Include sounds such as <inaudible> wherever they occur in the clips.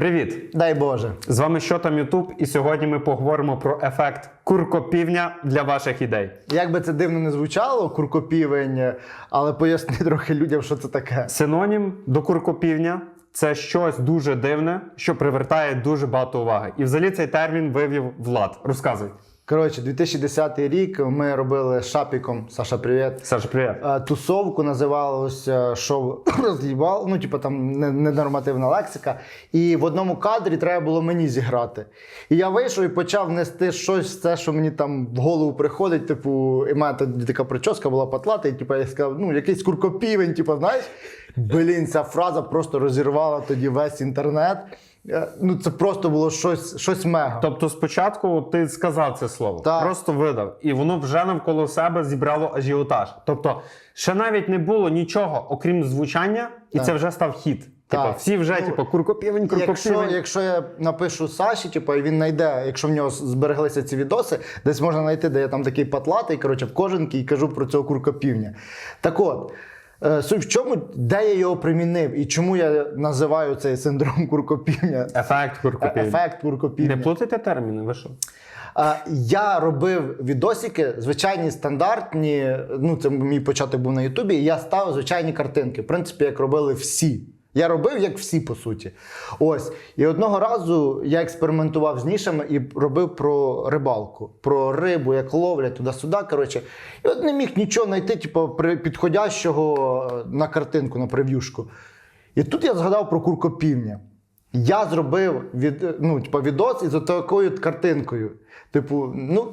Привіт! Дай Боже. З вами що там Ютуб, і сьогодні ми поговоримо про ефект куркопівня для ваших ідей. Як би це дивно не звучало, куркопівень, але поясни <laughs> трохи людям, що це таке. Синонім до куркопівня це щось дуже дивне, що привертає дуже багато уваги. І взагалі цей термін вивів Влад. Розказуй. Коротше, 2010 рік ми робили Шапіком, Саша, привіт. Саша, привіт. е, Тусовку називалося шоу <clears throat> роз'їбал, ну, типу там ненормативна лексика. І в одному кадрі треба було мені зіграти. І я вийшов і почав нести щось, це, що мені там в голову приходить. Типу, і мене тоді така прическа була патлата, і типу, я сказав, ну, якийсь куркопівень, типу, знаєш. Блін, ця фраза просто розірвала тоді весь інтернет. Ну, це просто було щось, щось мега. Тобто, спочатку ти сказав це слово, Так. просто видав, і воно вже навколо себе зібрало ажіотаж. Тобто, ще навіть не було нічого, окрім звучання, і Так. це вже став хіт. Так. Типу, всі вже, Ну, типу, куркопівень, Якщо, куркопівень. якщо я напишу Саші, типу, і він знайде, якщо в нього збереглися ці відоси, десь можна знайти, де я там такий патлатий, коротше, в кожанки і кажу про цього куркопівня. Так от. Е, Суть в чому, де я його примінив і чому я називаю цей синдром куркопівня? Ефект куркопівня. Ефект куркопівня. Не плутайте терміни, ви що? Я робив відосики, звичайні стандартні. Ну, це мій початок був на Ютубі. І я ставив звичайні картинки. В принципі, як робили всі. Я робив як всі, по суті. Ось. І одного разу я експериментував з нішами і робив про рибалку, про рибу, як ловлять туди-сюди. Коротше. І от не міг нічого знайти, типу, підходящого е, на картинку, на прев'юшку. І тут я згадав про куркопівня. Я зробив від, ну, типу, відос із такою картинкою. Типу, ну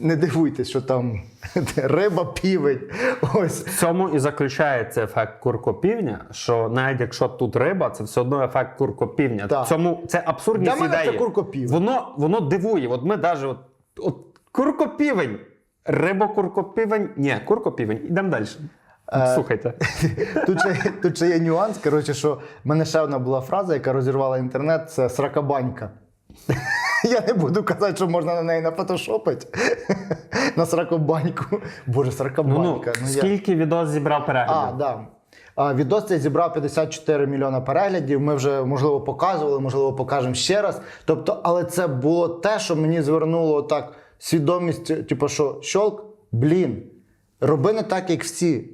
не дивуйтесь, що там <laughs> риба півень. Ось. В цьому і заключається ефект куркопівня, що навіть якщо тут риба, це все одно ефект куркопівня. Так. В цьому це абсурдність Для мене це ідеї. куркопівень. Воно, воно дивує. От ми навіть от, от куркопівень. Рибокуркопівень. Ні, куркопівень. Ідемо далі. Е, Слухайте. <laughs> Тут ще, тут ще є нюанс. Коротше, що в мене ще одна була фраза, яка розірвала інтернет: це сракабанька. <laughs> Я не буду казати, що можна на неї нафотошопити. <laughs> На сракобаньку. Боже, Ну, сракобанька. ну, Ну, я- скільки відос зібрав А, да. А, відос цей зібрав 54 мільйона переглядів. Ми вже можливо показували, можливо, покажемо ще раз. Тобто, але це було те, що мені звернуло так свідомість, типу, що щолк, блін, роби не так, як всі.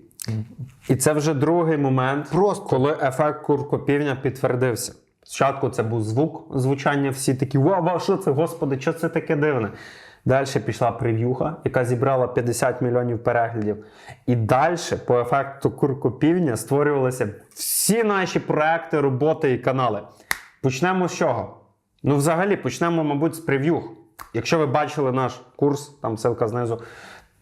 І це вже другий момент, Просто. коли ефект куркопівня підтвердився. Спочатку це був звук звучання, всі такі вау, вау, що це, господи, що це таке дивне. Далі пішла прев'юха, яка зібрала 50 мільйонів переглядів. І далі, по ефекту куркопівня, створювалися всі наші проекти, роботи і канали. Почнемо з чого? Ну, взагалі, почнемо, мабуть, з прев'юх. Якщо ви бачили наш курс, там ссылка знизу,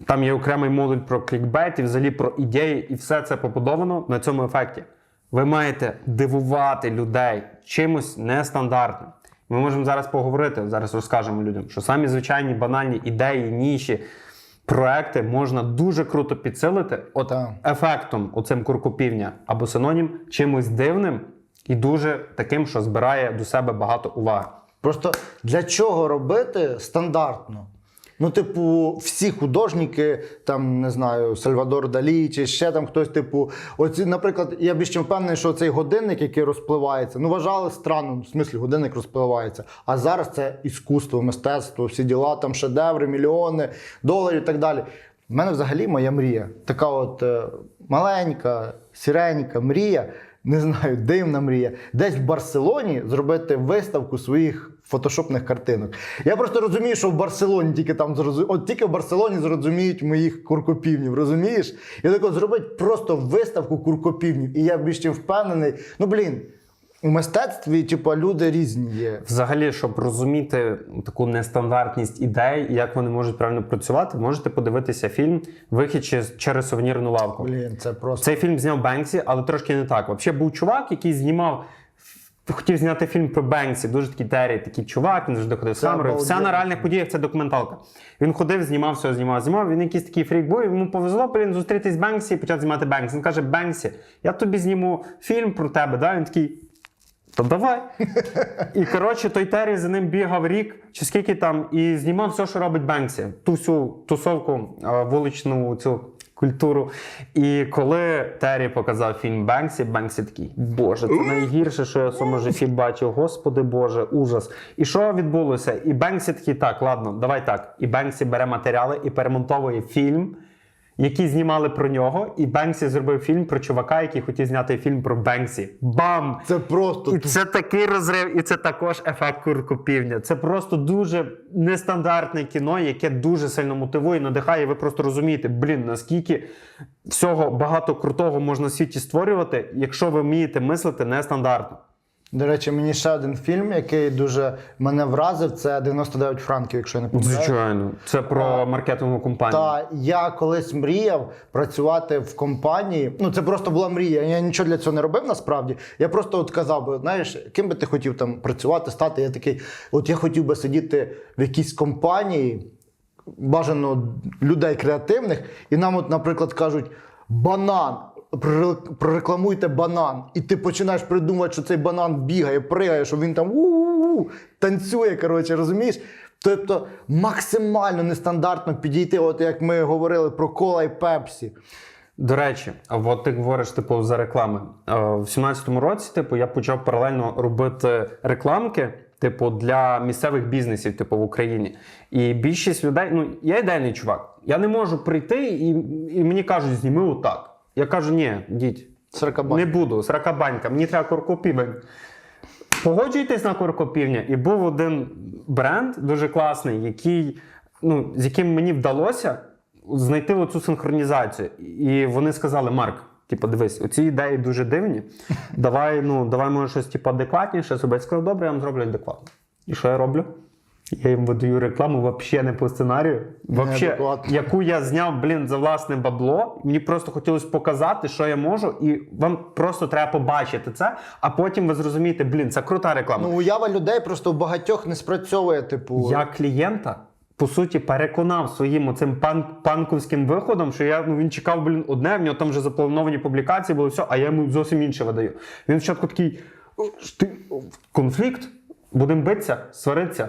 там є окремий модуль про клікбейт і взагалі про ідеї, і все це побудовано на цьому ефекті. Ви маєте дивувати людей чимось нестандартним. Ми можемо зараз поговорити, зараз розкажемо людям, що самі звичайні банальні ідеї, ніші, проекти можна дуже круто підсилити от Так. ефектом, оцим куркопівня або синонім, чимось дивним і дуже таким, що збирає до себе багато уваги. Просто для чого робити стандартно? Ну, типу, всі художники, там не знаю, Сальвадор Далі чи ще там хтось, типу, оці, наприклад, я більш чим впевнений, що цей годинник, який розпливається, ну вважали странно, в смислі годинник розпливається. А зараз це іскусство, мистецтво, всі діла, там шедеври, мільйони доларів і так далі. У мене взагалі моя мрія. Така от е, маленька, сіренька мрія, не знаю, дивна мрія. Десь в Барселоні зробити виставку своїх фотошопних картинок. Я просто розумію, що в Барселоні тільки там зрозу... от тільки в Барселоні зрозуміють моїх куркопівнів, розумієш? І так от зробити просто виставку куркопівнів. І я більш чим впевнений. Ну блін, у мистецтві, типу, люди різні є. Взагалі, щоб розуміти таку нестандартність ідей як вони можуть правильно працювати, можете подивитися фільм Вихід через сувенірну лавку. Блін, це просто. Цей фільм зняв Бенксі, але трошки не так. Взагалі був чувак, який знімав. Хотів зняти фільм про Бенксі, дуже такий Террі, такий чувак, він завжди ходив Це. Все на реальних подіях це документалка. Він ходив, знімав, все знімав, знімав. Він якийсь такий фрік був, йому повезло, блін, зустрітись з Бенксі і почати знімати Бенксі. Він каже: Бенксі, я тобі зніму фільм про тебе. Да? Він такий. То давай. <laughs> І коротше, той Террі за ним бігав рік, чи скільки там, і знімав все, що робить Бенксі. Ту всю тусовку, вуличну цю культуру. І коли Террі показав фільм Бенксі, Бенксі такий, боже, це найгірше, що я в своєму житті бачив. Господи Боже, ужас. І що відбулося? І Бенксі такий, так, ладно, давай так. І Бенксі бере матеріали і перемонтовує фільм. Які знімали про нього, і Бенксі зробив фільм про чувака, який хотів зняти фільм про Бенксі. Бам! Це просто І це такий розрив, і це також ефект куркопівня. Це просто дуже нестандартне кіно, яке дуже сильно мотивує, надихає. Ви просто розумієте, блін, наскільки всього багато крутого можна в світі створювати, якщо ви вмієте мислити нестандартно. До речі, мені ще один фільм, який дуже мене вразив, це 99 франків, якщо я не помиляюсь. Звичайно, це про маркетингову компанію. Та я колись мріяв працювати в компанії. Ну, це просто була мрія. Я нічого для цього не робив насправді. Я просто от казав би, знаєш, ким би ти хотів там працювати, стати. Я такий, от я хотів би сидіти в якійсь компанії, бажано людей креативних, і нам, от, наприклад, кажуть, банан. Прорек- Прорекламуйте банан, і ти починаєш придумувати, що цей банан бігає, пригає, що він там у-у-у, танцює. Коротше, розумієш? Тобто максимально нестандартно підійти, от як ми говорили про кола і пепсі. До речі, от ти говориш типу за реклами. Е, В 17-му році, типу, я почав паралельно робити рекламки, типу, для місцевих бізнесів, типу, в Україні. І більшість людей, ну я ідейний чувак. Я не можу прийти і, і мені кажуть, зніми отак. Я кажу, ні, діть, Сорокабан. не буду, сракабанька, мені треба куркопівень. Погоджуйтесь на куркопівня. І був один бренд дуже класний, який, ну, з яким мені вдалося знайти оцю синхронізацію. І вони сказали: Марк, типу, дивись, оці ідеї дуже дивні. Давай, ну, давай може щось типу, адекватніше. Я сказав, добре, я вам зроблю адекватно. І що я роблю? Я їм видаю рекламу взагалі не по сценарію. Вообще, яку я зняв, блін, за власне бабло. Мені просто хотілося показати, що я можу, і вам просто треба побачити це, а потім ви зрозумієте, блін, це крута реклама. Ну, уява людей просто у багатьох не спрацьовує, типу. Я клієнта. По суті, переконав своїм оцим пан, панковським виходом, що я ну він чекав, блін, одне, в нього там вже заплановані публікації були все, а я йому зовсім інше видаю. Він спочатку такий: ти конфлікт, будемо битися, сваритися.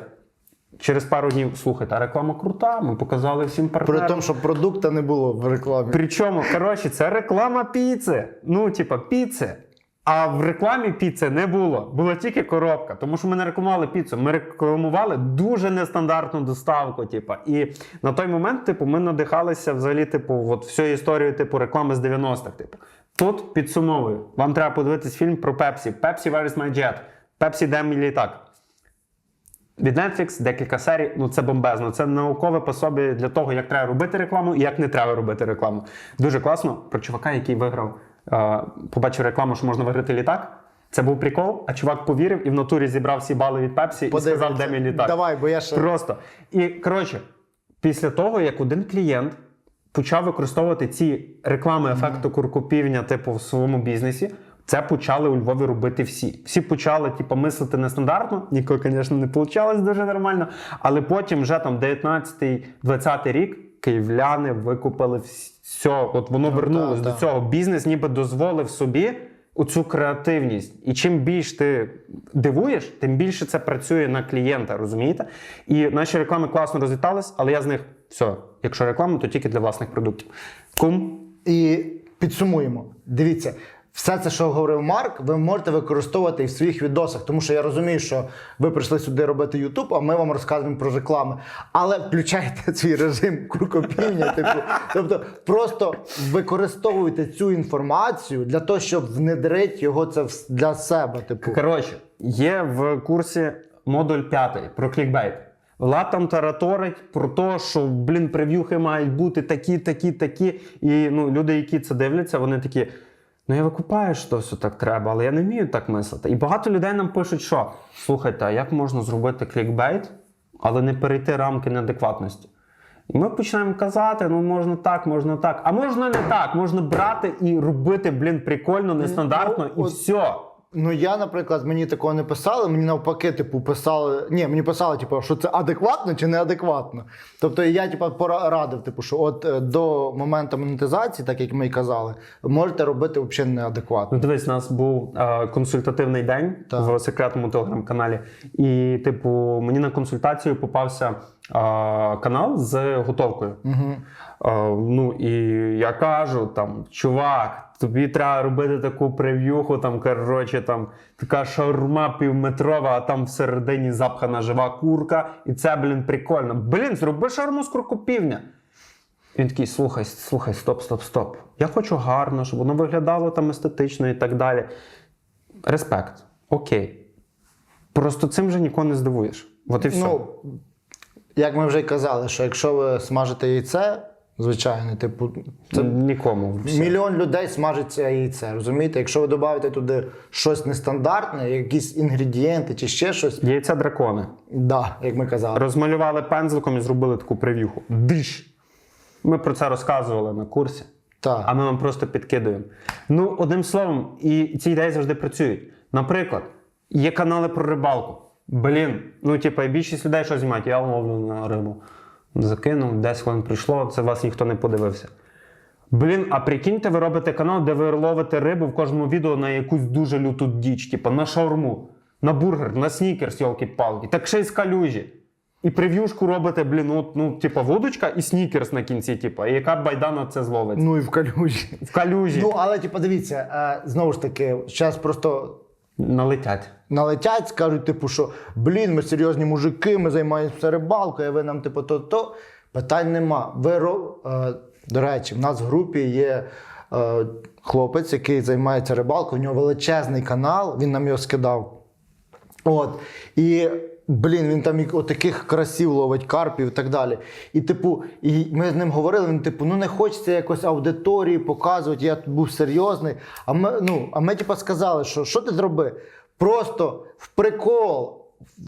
Через пару днів слухайте, а реклама крута, ми показали всім При тому, що продукта не було в рекламі. Причому, коротше, це реклама піци. Ну, типа, піци. А в рекламі піци не було. Була тільки коробка. Тому що ми не рекламували піцу. Ми рекламували дуже нестандартну доставку. Типа. І на той момент, типу, ми надихалися взагалі, типу, от всю історію, типу, реклами з 90-х. Типу. Тут підсумовую. Вам треба подивитись фільм про Пепсі. Пепсі Where is my jet? Пепсі, де мій літак? Від Netflix декілька серій, ну це бомбезно. Це наукове пособі для того, як треба робити рекламу і як не треба робити рекламу. Дуже класно про чувака, який виграв, е, побачив рекламу, що можна виграти літак. Це був прикол, а чувак повірив і в натурі зібрав всі бали від Пепсі і сказав, де мій літак. Давай, бо я ще. Просто. І коротше, після того, як один клієнт почав використовувати ці реклами ефекту куркопівня, типу, в своєму бізнесі. Це почали у Львові робити всі. Всі почали, типу, мислити нестандартно. Ніколи, звісно, не вийшло дуже нормально. Але потім, вже там 19-20 рік, київляни викупили все. От воно вернулось так, до так. цього. Бізнес ніби дозволив собі оцю креативність. І чим більш ти дивуєш, тим більше це працює на клієнта, розумієте? І наші реклами класно розлітались, але я з них все. Якщо реклама, то тільки для власних продуктів. Кум, І підсумуємо. Дивіться, все це, що говорив Марк, ви можете використовувати і в своїх відосах, тому що я розумію, що ви прийшли сюди робити YouTube, а ми вам розказуємо про реклами. Але включайте <laughs> свій режим куркопівня. Типу, тобто просто використовуйте цю інформацію для того, щоб внедрити його це для себе. Типу, Коротше, є в курсі модуль 5 про клікбейт. Влад там тараторить про те, що, блін, прев'юхи мають бути такі, такі, такі. І ну, люди, які це дивляться, вони такі. Ну, я викупаю, що все так треба, але я не вмію так мислити. І багато людей нам пишуть, що слухайте, а як можна зробити клікбейт, але не перейти рамки неадекватності? І ми починаємо казати: ну можна так, можна так, а можна не так, можна брати і робити, блін, прикольно, нестандартно, і Ну, от- все. Ну я, наприклад, мені такого не писали. Мені навпаки, типу, писали. Ні, мені писали, типу, що це адекватно чи неадекватно. Тобто я, типу, порадив, типу, що от е, до моменту монетизації, так як ми й казали, можете робити взагалі неадекватно. Ну, дивись, у нас був е, консультативний день Так. в секретному телеграм-каналі. І, типу, мені на консультацію попався е, канал з готовкою. Угу. Е, ну і я кажу там, чувак, тобі треба робити таку прев'юху, там, коротше, там така шаурма півметрова, а там всередині запхана жива курка, і це, блін, прикольно. Блін, зроби шаурму з куркопівня. Він такий, слухай, слухай, стоп, стоп, стоп. Я хочу гарно, щоб воно виглядало там естетично і так далі. Респект. Окей. Просто цим же нікого не здивуєш. От і все. Ну, як ми вже й казали, що якщо ви смажите яйце, звичайно, типу, це Нікому. Все. мільйон людей смажить це яйце. Розумієте? Якщо ви додаєте туди щось нестандартне, якісь інгредієнти чи ще щось, Яйця дракони. да, як ми казали. Розмалювали пензликом і зробили таку прев'юху. Диш! Ми про це розказували на курсі, Так. а ми вам просто підкидуємо. Ну, одним словом, і ці ідеї завжди працюють. Наприклад, є канали про рибалку. Блін, ну типа, більшість людей що знімають, я ловлю на рибу. Закинув, 10 хвилин прийшло, це вас ніхто не подивився. Блін, а прикиньте, ви робите канал, де ви ловите рибу в кожному відео на якусь дуже люту діч, типу на шаурму, на бургер, на снікерс, йолки-палки, так ще й з калюжі. І прев'юшку робите, блін, от, ну, типу, водочка і снікерс на кінці, типу, і яка байдана це зловить. Ну і в калюжі. В калюжі Ну, але типу, дивіться, е, знову ж таки, зараз просто налетять. Налетять, скажуть, типу, що блін, ми серйозні мужики, ми займаємося рибалкою, а ви нам, типу, то-то. Питань нема. Ви, е, до речі, в нас в групі є е, хлопець, який займається рибалкою, у нього величезний канал, він нам його скидав. От. І, блін, він там і отаких красів ловить карпів і так далі. І, типу, і ми з ним говорили, він, типу, ну не хочеться якось аудиторії показувати, я був серйозний. А ми, ну, а ми, типу, сказали, що що ти зроби? Просто в прикол.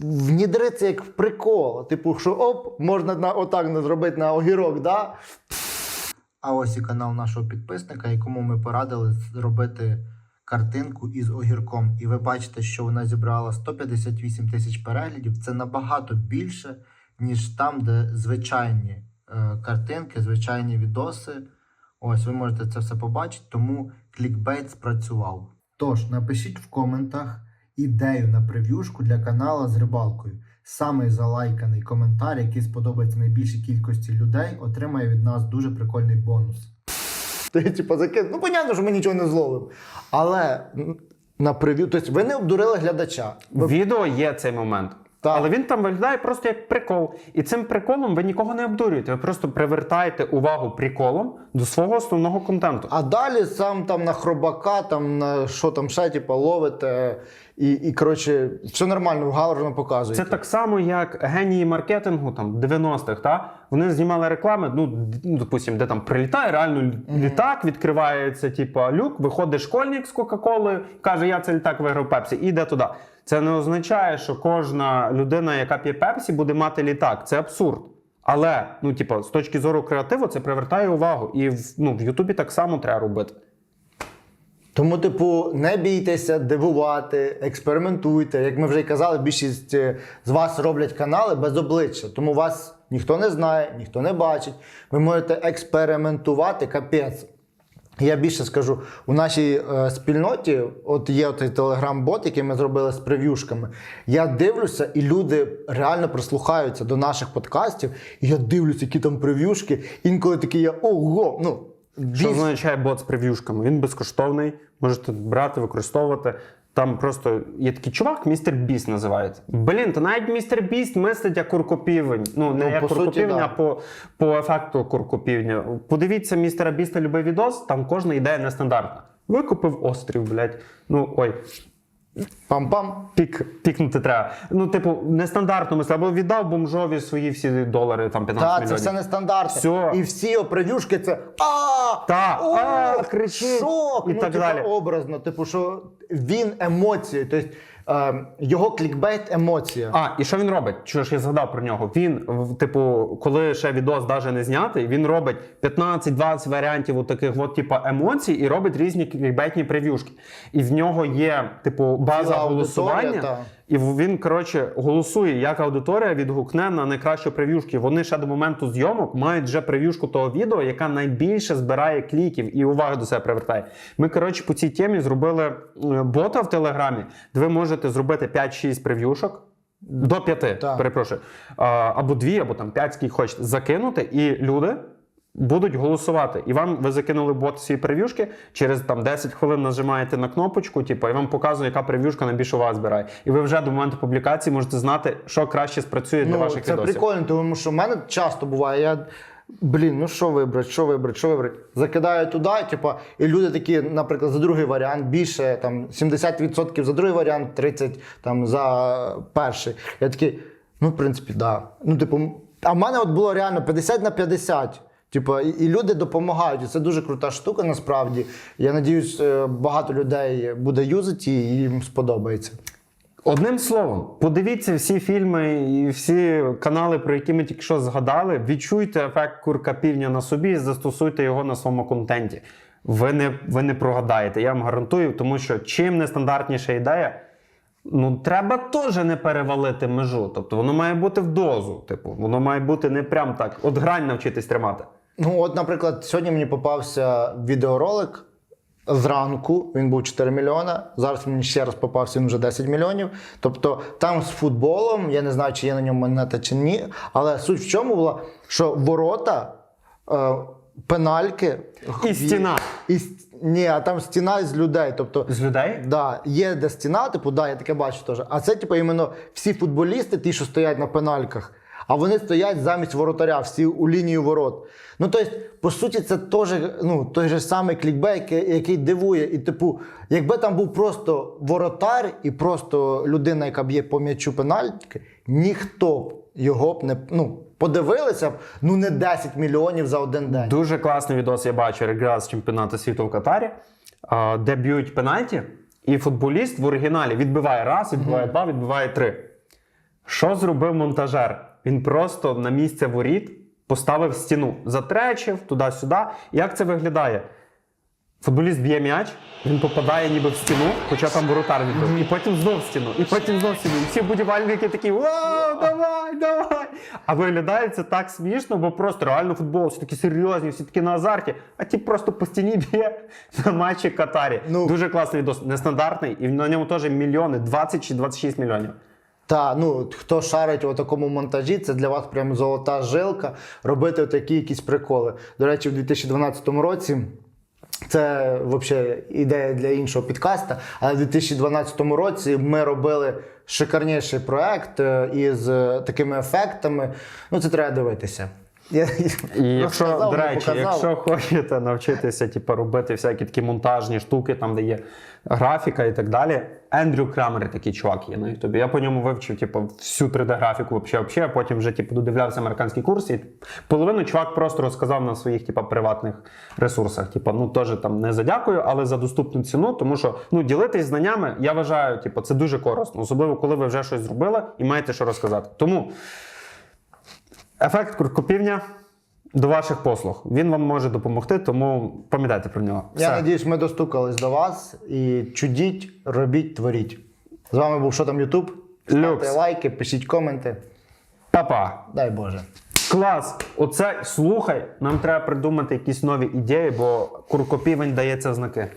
Внідриться як в прикол. Типу, що оп, можна на, отак не зробити на огірок, да? А ось і канал нашого підписника, якому ми порадили зробити картинку із огірком. І ви бачите, що вона зібрала 158 тисяч переглядів. Це набагато більше, ніж там, де звичайні е, картинки, звичайні відоси. Ось ви можете це все побачити, тому клікбейт спрацював. Тож напишіть в коментах ідею на прев'юшку для канала з рибалкою. Саме залайканий коментар, який сподобається найбільшій кількості людей, отримає від нас дуже прикольний бонус. Ти, типу закинув. Ну, понятно, що ми нічого не зловимо. Але на прев'ю, тобто ви не обдурили глядача. Ви... відео є цей момент. Так. Але він там виглядає просто як прикол. І цим приколом ви нікого не обдурюєте. Ви просто привертаєте увагу приколом до свого основного контенту. А далі сам там на хробака, там на що там ще, типу, ловите. І, і коротше, все нормально, галерно показуєте. Це так само, як генії маркетингу там 90-х, та вони знімали реклами. Ну, ну допустим, де там прилітає реально лі- літак, відкривається, типу, люк, виходить школьник з Кока-Колою, каже: Я цей літак виграв Пепсі, і йде туди. Це не означає, що кожна людина, яка п'є Пепсі, буде мати літак. Це абсурд. Але ну, типу, з точки зору креативу, це привертає увагу. І в, ну, в Ютубі так само треба робити. Тому, типу, не бійтеся дивувати, експериментуйте. Як ми вже й казали, більшість е, з вас роблять канали без обличчя. Тому вас ніхто не знає, ніхто не бачить. Ви можете експериментувати капець. Я більше скажу, у нашій е, спільноті, от є той телеграм-бот, який ми зробили з прев'юшками. Я дивлюся, і люди реально прислухаються до наших подкастів. І я дивлюся, які там прев'юшки. Інколи такі я ого. Ну, Що дійсно. означає бот з прев'юшками? Він безкоштовний, можете брати, використовувати. Там просто є такий чувак, містер Біст називається. Блін, то навіть містер Біст мислить як куркопівень. Ну, не Ну, як по суті, куркопівень, да. а по, по ефекту куркопівня. Подивіться містера Біста любий відос, там кожна ідея нестандартна. Викупив острів, блядь. Ну ой, Пам-пам. пік, пікнути треба. Ну, типу, нестандартно мислить, або віддав бомжові свої всі долари, там 15 Так, це мільйонів. все нестандартно. І всі його це а Та, о, а, кричить, шок, і ну, так типу, далі. образно. Типу, що він емоції. Тобто його клікбейт емоція. А, і що він робить? Чого ж я згадав про нього? Він, типу, коли ще відос навіть не знятий, він робить 15-20 варіантів от таких от, типу, емоцій і робить різні клікбетні прев'юшки. І в нього є, типу, база Ціла голосування. та. І він, коротше, голосує, як аудиторія відгукне на найкращу прев'юшки. Вони ще до моменту зйомок мають вже прев'юшку того відео, яка найбільше збирає кліків і уваги до себе привертає. Ми, коротше, по цій темі зробили е, бота в Телеграмі, де ви можете зробити 5-6 прев'юшок. До п'яти, перепрошую. Або дві, або там п'ять, скільки хочете, закинути, і люди будуть голосувати. І вам ви закинули бот свої прев'юшки, через там 10 хвилин нажимаєте на кнопочку, типу, і вам показує, яка прев'юшка найбільше у вас збирає. І ви вже до моменту публікації можете знати, що краще спрацює для Ну, ваших це відосів. прикольно, тому що в мене часто буває. Я блін, ну що вибрати, що вибрати, що вибрати. Закидаю туди, типу, і люди такі, наприклад, за другий варіант більше там 70% за другий варіант, 30% там за перший. Я такий, ну, в принципі, да. Ну, типу, а в мене от було реально 50 на 50. Типу, і, і люди допомагають. Це дуже крута штука, насправді. Я надіюсь, е, багато людей буде юзати і їм сподобається. Одним словом, подивіться всі фільми і всі канали, про які ми тільки що згадали. Відчуйте ефект курка півня на собі і застосуйте його на своєму контенті. Ви не, ви не прогадаєте, я вам гарантую, тому що чим нестандартніша ідея, ну треба теж не перевалити межу. Тобто воно має бути в дозу. Типу, воно має бути не прям так. От грань навчитись тримати. Ну, от, наприклад, сьогодні мені попався відеоролик зранку, він був 4 мільйона. Зараз мені ще раз попався він вже 10 мільйонів. Тобто там з футболом, я не знаю, чи є на ньому монета чи ні. Але суть в чому була, що ворота, е, пенальки І стіна. І, ні, а там стіна з людей. Тобто, З людей? Да, є де стіна, типу, да, я таке бачу теж. А це, типу, іменно всі футболісти, ті, що стоять на пенальках, а вони стоять замість воротаря, всі у лінію ворот. Ну, тобто, по суті, це теж ну, той же самий клікбейк, який, дивує. І, типу, якби там був просто воротар і просто людина, яка б'є по м'ячу пенальки, ніхто б його б не ну, подивилися б, ну не 10 мільйонів за один день. Дуже класний відос я бачу з чемпіонату світу в Катарі, де б'ють пенальті, і футболіст в оригіналі відбиває раз, відбиває два, відбиває три. Що зробив монтажер? Він просто на місце воріт поставив стіну, затречив туди-сюди. Як це виглядає? Футболіст б'є м'яч, він попадає ніби в стіну, хоча там воротар відбив. І потім знов в стіну, і потім знов в стіну. І всі будівельники такі: Вау, давай, давай! А виглядає це так смішно, бо просто реально футбол, всі такі серйозні, всі такі на азарті, а ті просто по стіні б'є на матчі Катарі. Ну. Дуже класний відос, нестандартний, і на ньому теж мільйони, 20 чи 26 мільйонів. Та ну хто шарить у такому монтажі, це для вас прям золота жилка. Робити такі якісь приколи. До речі, в 2012 році. Це взагалі ідея для іншого підкаста. Але в 2012 році ми робили шикарніший проект е, із е, такими ефектами. Ну, це треба дивитися. Я І якщо, розказав, до речі, показав. якщо хочете навчитися типу, робити всякі такі монтажні штуки, там, де є графіка і так далі, Ендрю Крамер такий чувак є на Ютубі. Я по ньому вивчив типу, всю 3D-графіку, вообще, вообще, а потім вже типу, додивлявся американський курс, і половину чувак просто розказав на своїх типу, приватних ресурсах. Типу, ну теж там не за дякую, але за доступну ціну, тому що ну, ділитись знаннями, я вважаю, типу, це дуже корисно, особливо коли ви вже щось зробили і маєте що розказати. Тому. Ефект куркопівня до ваших послуг. Він вам може допомогти, тому пам'ятайте про нього. Я Все. надіюсь, ми достукались до вас і чудіть, робіть, творіть. З вами був що там Ютуб. Ставте лайки, пишіть коменти. Па-па. Дай Боже. Клас! Оце слухай. Нам треба придумати якісь нові ідеї, бо куркопівень дається знаки.